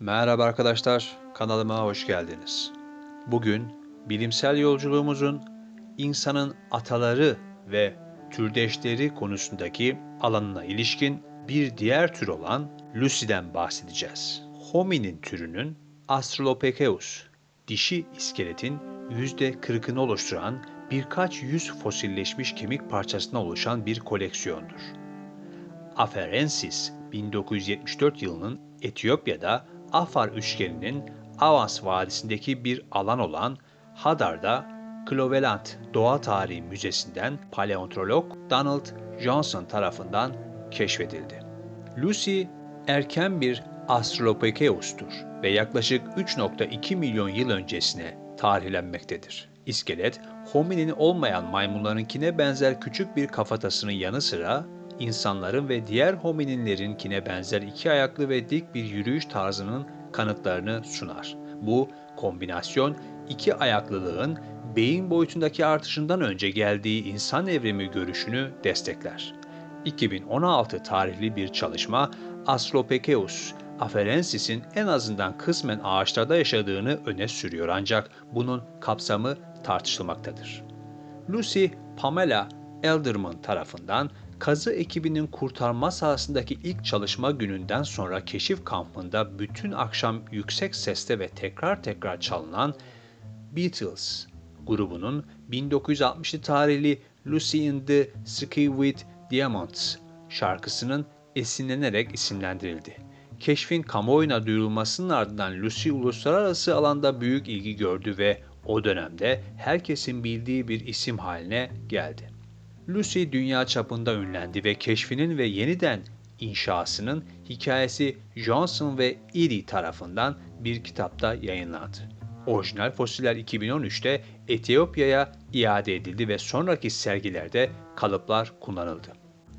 Merhaba arkadaşlar, kanalıma hoş geldiniz. Bugün bilimsel yolculuğumuzun insanın ataları ve türdeşleri konusundaki alanına ilişkin bir diğer tür olan Lucy'den bahsedeceğiz. Hominin türünün Australopithecus, dişi iskeletin %40'ını oluşturan birkaç yüz fosilleşmiş kemik parçasına oluşan bir koleksiyondur. Afarensis 1974 yılının Etiyopya'da Afar üçgeninin Avans Vadisi'ndeki bir alan olan Hadar'da Clovelland Doğa Tarihi Müzesi'nden paleontolog Donald Johnson tarafından keşfedildi. Lucy erken bir Australopithecus'tur ve yaklaşık 3.2 milyon yıl öncesine tarihlenmektedir. İskelet, hominin olmayan maymunlarınkine benzer küçük bir kafatasının yanı sıra insanların ve diğer homininlerinkine benzer iki ayaklı ve dik bir yürüyüş tarzının kanıtlarını sunar. Bu kombinasyon iki ayaklılığın beyin boyutundaki artışından önce geldiği insan evrimi görüşünü destekler. 2016 tarihli bir çalışma Australopithecus afarensis'in en azından kısmen ağaçlarda yaşadığını öne sürüyor ancak bunun kapsamı tartışılmaktadır. Lucy Pamela Elderman tarafından kazı ekibinin kurtarma sahasındaki ilk çalışma gününden sonra keşif kampında bütün akşam yüksek sesle ve tekrar tekrar çalınan Beatles grubunun 1960'lı tarihli Lucy in the Sky with Diamonds şarkısının esinlenerek isimlendirildi. Keşfin kamuoyuna duyurulmasının ardından Lucy uluslararası alanda büyük ilgi gördü ve o dönemde herkesin bildiği bir isim haline geldi. Lucy dünya çapında ünlendi ve keşfinin ve yeniden inşasının hikayesi Johnson ve Eady tarafından bir kitapta yayınlandı. Orijinal fosiller 2013'te Etiyopya'ya iade edildi ve sonraki sergilerde kalıplar kullanıldı.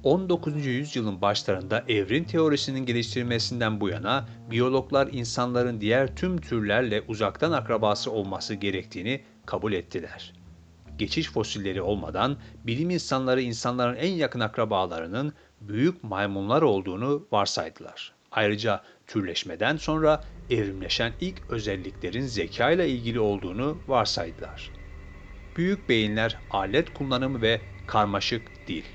19. yüzyılın başlarında evrim teorisinin geliştirilmesinden bu yana biyologlar insanların diğer tüm türlerle uzaktan akrabası olması gerektiğini kabul ettiler. Geçiş fosilleri olmadan bilim insanları insanların en yakın akrabalarının büyük maymunlar olduğunu varsaydılar. Ayrıca türleşmeden sonra evrimleşen ilk özelliklerin zeka ile ilgili olduğunu varsaydılar. Büyük beyinler alet kullanımı ve karmaşık değil.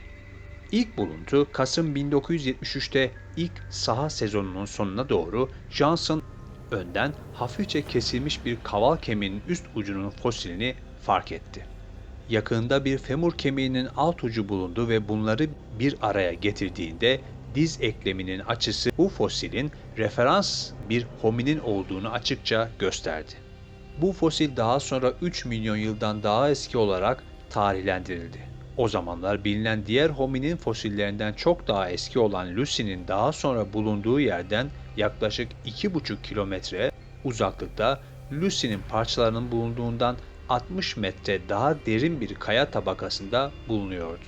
İlk buluntu Kasım 1973'te ilk saha sezonunun sonuna doğru Johnson önden hafifçe kesilmiş bir kaval kemiğinin üst ucunun fosilini fark etti. Yakında bir femur kemiğinin alt ucu bulundu ve bunları bir araya getirdiğinde diz ekleminin açısı bu fosilin referans bir hominin olduğunu açıkça gösterdi. Bu fosil daha sonra 3 milyon yıldan daha eski olarak tarihlendirildi. O zamanlar bilinen diğer hominin fosillerinden çok daha eski olan Lucy'nin daha sonra bulunduğu yerden yaklaşık 2,5 kilometre uzaklıkta Lucy'nin parçalarının bulunduğundan 60 metre daha derin bir kaya tabakasında bulunuyordu.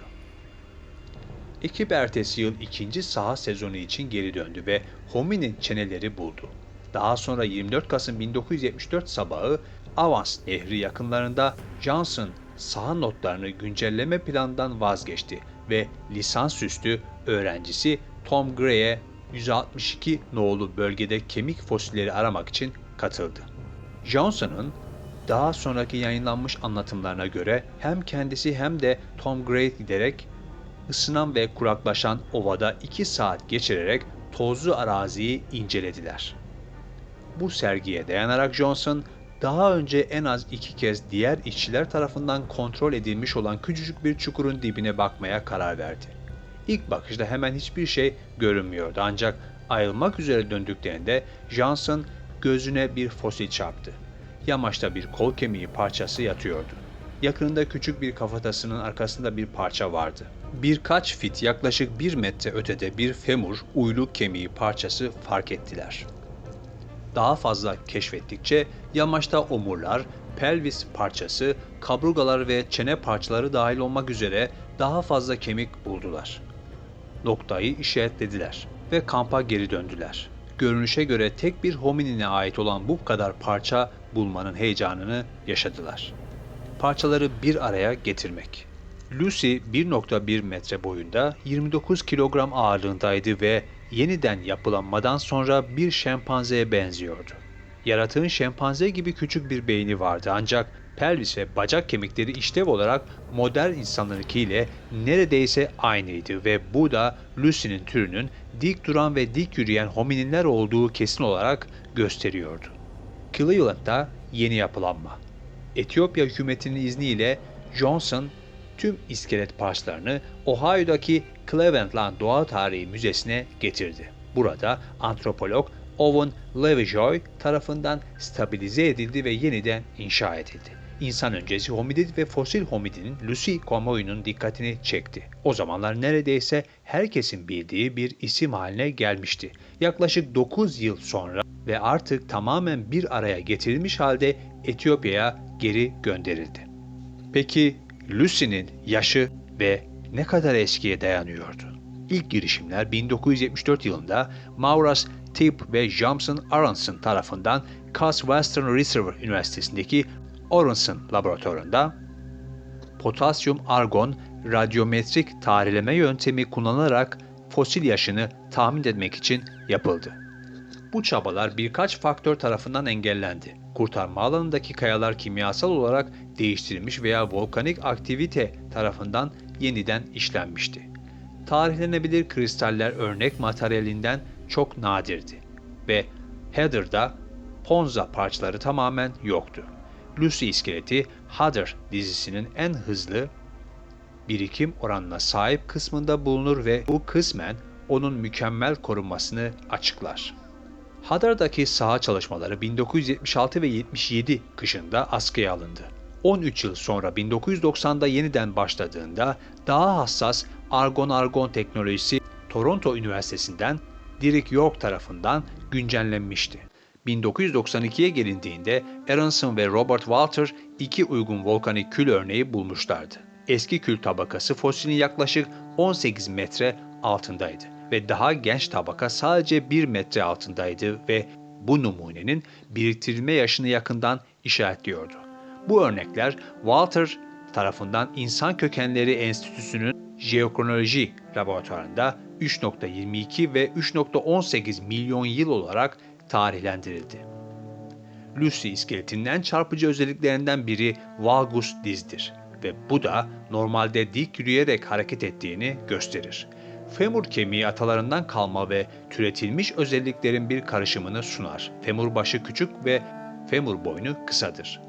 Ekip ertesi yıl ikinci saha sezonu için geri döndü ve hominin çeneleri buldu. Daha sonra 24 Kasım 1974 sabahı Avans Nehri yakınlarında Johnson saha notlarını güncelleme planından vazgeçti ve lisansüstü öğrencisi Tom Gray'e 162 nolu bölgede kemik fosilleri aramak için katıldı. Johnson'ın daha sonraki yayınlanmış anlatımlarına göre hem kendisi hem de Tom Gray giderek ısınan ve kuraklaşan ovada 2 saat geçirerek tozlu araziyi incelediler. Bu sergiye dayanarak Johnson, daha önce en az iki kez diğer işçiler tarafından kontrol edilmiş olan küçücük bir çukurun dibine bakmaya karar verdi. İlk bakışta hemen hiçbir şey görünmüyordu ancak ayrılmak üzere döndüklerinde Johnson gözüne bir fosil çarptı. Yamaçta bir kol kemiği parçası yatıyordu. Yakında küçük bir kafatasının arkasında bir parça vardı. Birkaç fit yaklaşık bir metre ötede bir femur uyluk kemiği parçası fark ettiler. Daha fazla keşfettikçe yamaçta omurlar, pelvis parçası, kaburgalar ve çene parçaları dahil olmak üzere daha fazla kemik buldular. Noktayı işaretlediler ve kampa geri döndüler. Görünüşe göre tek bir hominine ait olan bu kadar parça bulmanın heyecanını yaşadılar. Parçaları bir araya getirmek. Lucy 1.1 metre boyunda 29 kilogram ağırlığındaydı ve yeniden yapılanmadan sonra bir şempanzeye benziyordu. Yaratığın şempanze gibi küçük bir beyni vardı ancak pelvis ve bacak kemikleri işlev olarak modern insanlarınkiyle neredeyse aynıydı ve bu da Lucy'nin türünün dik duran ve dik yürüyen homininler olduğu kesin olarak gösteriyordu. Cleveland'da yeni yapılanma. Etiyopya hükümetinin izniyle Johnson tüm iskelet parçalarını Ohio'daki Cleveland Doğa Tarihi Müzesi'ne getirdi. Burada antropolog Owen Levijoy tarafından stabilize edildi ve yeniden inşa edildi. İnsan öncesi hominid ve fosil homidinin Lucy kamuoyunun dikkatini çekti. O zamanlar neredeyse herkesin bildiği bir isim haline gelmişti. Yaklaşık 9 yıl sonra ve artık tamamen bir araya getirilmiş halde Etiyopya'ya geri gönderildi. Peki Lucy'nin yaşı ve ne kadar eskiye dayanıyordu? İlk girişimler 1974 yılında Maurras Tip ve Johnson Aronson tarafından Cass Western Reserve Üniversitesi'ndeki Aronson laboratuvarında potasyum argon radyometrik tarihleme yöntemi kullanılarak fosil yaşını tahmin etmek için yapıldı. Bu çabalar birkaç faktör tarafından engellendi. Kurtarma alanındaki kayalar kimyasal olarak değiştirilmiş veya volkanik aktivite tarafından yeniden işlenmişti. Tarihlenebilir kristaller örnek materyalinden çok nadirdi ve Heather'da Ponza parçaları tamamen yoktu. Lucy iskeleti Heather dizisinin en hızlı birikim oranına sahip kısmında bulunur ve bu kısmen onun mükemmel korunmasını açıklar. Hadar'daki saha çalışmaları 1976 ve 77 kışında askıya alındı. 13 yıl sonra 1990'da yeniden başladığında daha hassas argon-argon teknolojisi Toronto Üniversitesi'nden Derek York tarafından güncellenmişti. 1992'ye gelindiğinde Aronson ve Robert Walter iki uygun volkanik kül örneği bulmuşlardı. Eski kül tabakası fosilin yaklaşık 18 metre altındaydı ve daha genç tabaka sadece 1 metre altındaydı ve bu numunenin biriktirilme yaşını yakından işaretliyordu. Bu örnekler Walter tarafından İnsan Kökenleri Enstitüsü'nün jeokronoloji laboratuvarında 3.22 ve 3.18 milyon yıl olarak tarihlendirildi. Lucy iskeletinden çarpıcı özelliklerinden biri valgus dizdir ve bu da normalde dik yürüyerek hareket ettiğini gösterir. Femur kemiği atalarından kalma ve türetilmiş özelliklerin bir karışımını sunar. Femur başı küçük ve femur boynu kısadır.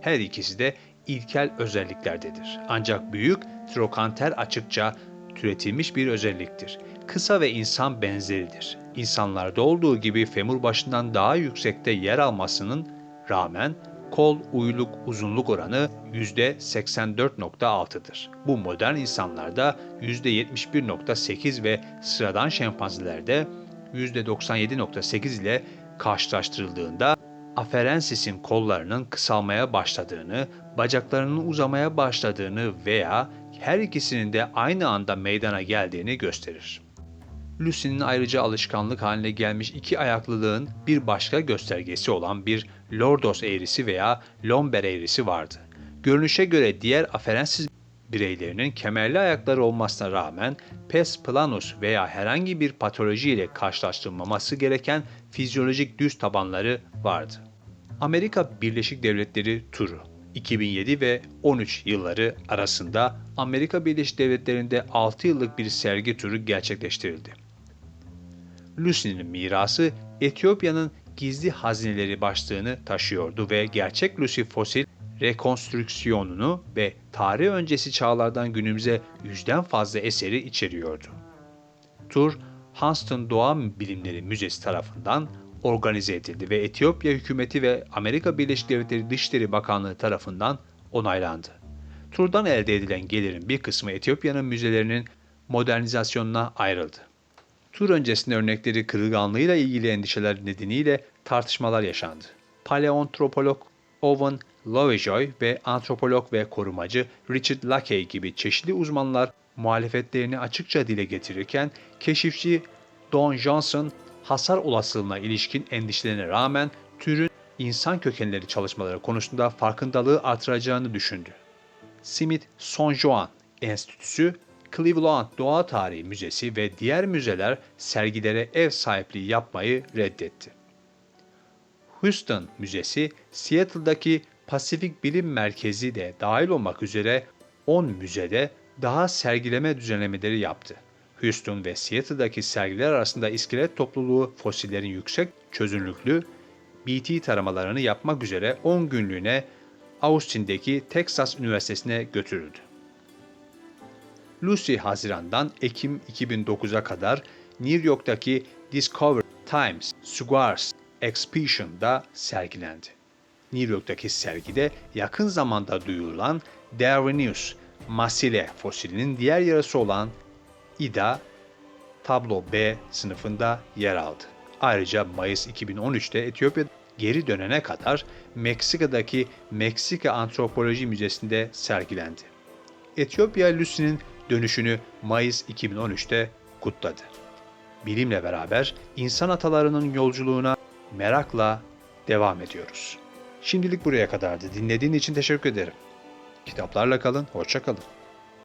Her ikisi de ilkel özelliklerdedir. Ancak büyük trokanter açıkça türetilmiş bir özelliktir. Kısa ve insan benzeridir. İnsanlarda olduğu gibi femur başından daha yüksekte yer almasının rağmen kol uyluk uzunluk oranı %84.6'dır. Bu modern insanlarda %71.8 ve sıradan şempanzelerde %97.8 ile karşılaştırıldığında aferensis'in kollarının kısalmaya başladığını, bacaklarının uzamaya başladığını veya her ikisinin de aynı anda meydana geldiğini gösterir. Lucy'nin ayrıca alışkanlık haline gelmiş iki ayaklılığın bir başka göstergesi olan bir lordos eğrisi veya lomber eğrisi vardı. Görünüşe göre diğer aferensiz bireylerinin kemerli ayakları olmasına rağmen pes planus veya herhangi bir patoloji ile karşılaştırılmaması gereken fizyolojik düz tabanları vardı. Amerika Birleşik Devletleri turu 2007 ve 13 yılları arasında Amerika Birleşik Devletleri'nde 6 yıllık bir sergi turu gerçekleştirildi. Lucy'nin mirası Etiyopya'nın gizli hazineleri başlığını taşıyordu ve gerçek Lucy fosil rekonstrüksiyonunu ve tarih öncesi çağlardan günümüze yüzden fazla eseri içeriyordu. Tur, Huntston Doğa Bilimleri Müzesi tarafından organize edildi ve Etiyopya hükümeti ve Amerika Birleşik Devletleri Dışişleri Bakanlığı tarafından onaylandı. Turdan elde edilen gelirin bir kısmı Etiyopya'nın müzelerinin modernizasyonuna ayrıldı. Tur öncesinde örnekleri kırılganlığıyla ilgili endişeler nedeniyle tartışmalar yaşandı. Paleontropolog Owen Lovejoy ve antropolog ve korumacı Richard Lackey gibi çeşitli uzmanlar muhalefetlerini açıkça dile getirirken keşifçi Don Johnson hasar olasılığına ilişkin endişelerine rağmen türün insan kökenleri çalışmaları konusunda farkındalığı artıracağını düşündü. Smith Son Joan Enstitüsü Cleveland Doğa Tarihi Müzesi ve diğer müzeler sergilere ev sahipliği yapmayı reddetti. Houston Müzesi, Seattle'daki Pasifik Bilim Merkezi de dahil olmak üzere 10 müzede daha sergileme düzenlemeleri yaptı. Houston ve Seattle'daki sergiler arasında iskelet topluluğu fosillerin yüksek çözünürlüklü BT taramalarını yapmak üzere 10 günlüğüne Austin'deki Texas Üniversitesi'ne götürüldü. Lucy Haziran'dan Ekim 2009'a kadar New York'taki Discovery Times Squares Exhibition'da sergilendi. New York'taki sergide yakın zamanda duyurulan Darwinius Masile fosilinin diğer yarısı olan Ida tablo B sınıfında yer aldı. Ayrıca Mayıs 2013'te Etiyopya geri dönene kadar Meksika'daki Meksika Antropoloji Müzesi'nde sergilendi. Etiyopya Lucy'nin dönüşünü Mayıs 2013'te kutladı. Bilimle beraber insan atalarının yolculuğuna merakla devam ediyoruz. Şimdilik buraya kadardı. Dinlediğin için teşekkür ederim. Kitaplarla kalın, hoşça kalın.